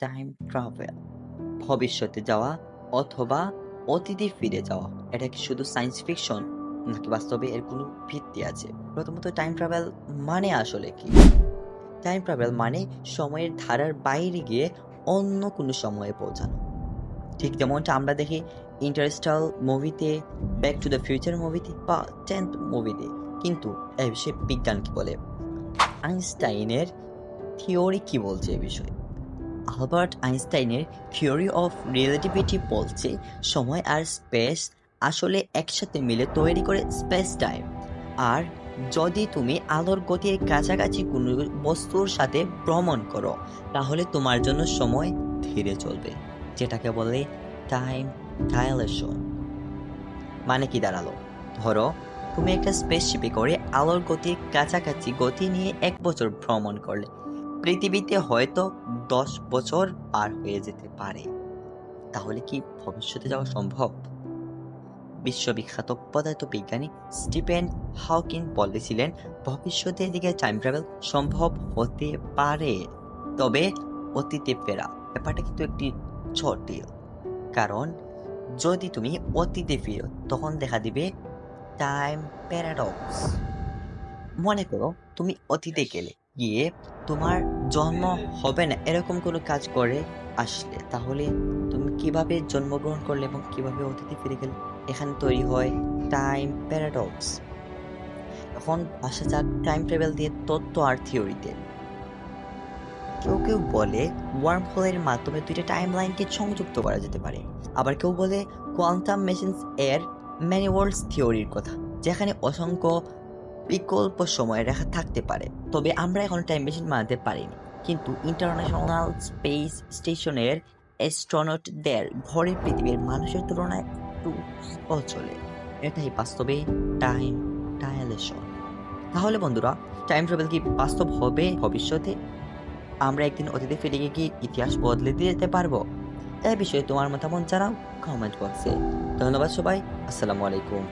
Time travel ভবিষ্যতে যাওয়া অথবা অতীতে ফিরে যাওয়া। এটা কি শুধু সায়েন্স ফিকশন নাকি বাস্তবে এর কোনো ভিত্তি আছে? প্রথমত টাইম ট্রাভেল মানে আসলে কি? টাইম ট্রাভেল মানে সময়ের ধারার বাইরে গিয়ে অন্য কোনো সময়ে পৌঁছানো। ঠিক যেমনটা আমরা দেখি ইন্টারস্টাল মুভিতে ব্যাক টু দ্য ফিউচার মুভিতে বা টেন্থ মুভিতে কিন্তু এ বিষয়ে বিজ্ঞান কী বলে? আইনস্টাইনের থিওরি কি বলছে এ বিষয়ে? আলবার্ট আইনস্টাইনের থিওরি অফ রিলেটিভিটি বলছে, সময় আর স্পেস আসলে একসাথে মিলে তৈরি করে স্পেস টাইম। আর যদি তুমি আলোর গতির কাছাকাছি কোনো বস্তুর সাথে ভ্রমণ করো, তাহলে তোমার জন্য সময় ধীরে চলবে, যেটাকে বলে টাইম ডাইলেশন মানে কি দাঁড়াল? ধরো, তুমি একটা স্পেসশিপে করে আলোর গতির কাছাকাছি গতি নিয়ে এক বছর ভ্রমণ করলে। পৃথিবীতে হয়তো দশ বছর পার হয়ে যেতে পারে। তাহলে কি ভবিষ্যতে যাওয়া সম্ভব? বিশ্ববিখ্যাত পদার্থবিজ্ঞানী স্টিফেন হাউকিন বলেছিলেন, ভবিষ্যতের দিকে টাইম ট্রাভেল সম্ভব হতে পারে, তবে অতীতে ফেরা ব্যাপারটা কিন্তু একটি জটিল। কারণ যদি তুমি অতীতে ফিরো, তখন দেখা দিবে টাইম প্যারাডক্স মনে করো তুমি অতীতে গেলে গিয়ে তোমার জন্ম হবে না, এরকম কোনো কাজ করে আসলে। তাহলে তুমি কীভাবে জন্মগ্রহণ করলে এবং কীভাবে অতীতে ফিরে গেলে? এখানে তৈরি হয় টাইম প্যারাডক্স এখন আসা যাক টাইম ট্রাভেল দিয়ে তত্ত্ব আর থিওরিতে কেউ কেউ বলে ওয়ার্ম হোলের মাধ্যমে দুইটা টাইম লাইনকে সংযুক্ত করা যেতে পারে। আবার কেউ বলে কোয়ান্টাম মেশিনস এর ম্যানি ওয়ার্ল্ডস থিওরির কথা, যেখানে অসংখ্য বিকল্প সময় রেখা থাকতে পারে। তবে আমরা এখন টাইম মেশিন বানাতে পারিনি। কিন্তু ইন্টারন্যাশনাল স্পেস স্টেশনের অ্যাস্ট্রনটদের ঘরে পৃথিবীর মানুষের তুলনায় একটু চলে। এটাই বাস্তবে টাইম ডায়ালেশন তাহলে বন্ধুরা টাইম ট্রাভেল কি বাস্তব হবে ভবিষ্যতে? আমরা একদিন অতীতে ফিরে গিয়ে কি ইতিহাস বদলে দিয়ে যেতে পারব? এই বিষয়ে তোমার মতামত জানাও কমেন্ট বক্সে ধন্যবাদ সবাই। আসসালামু আলাইকুম।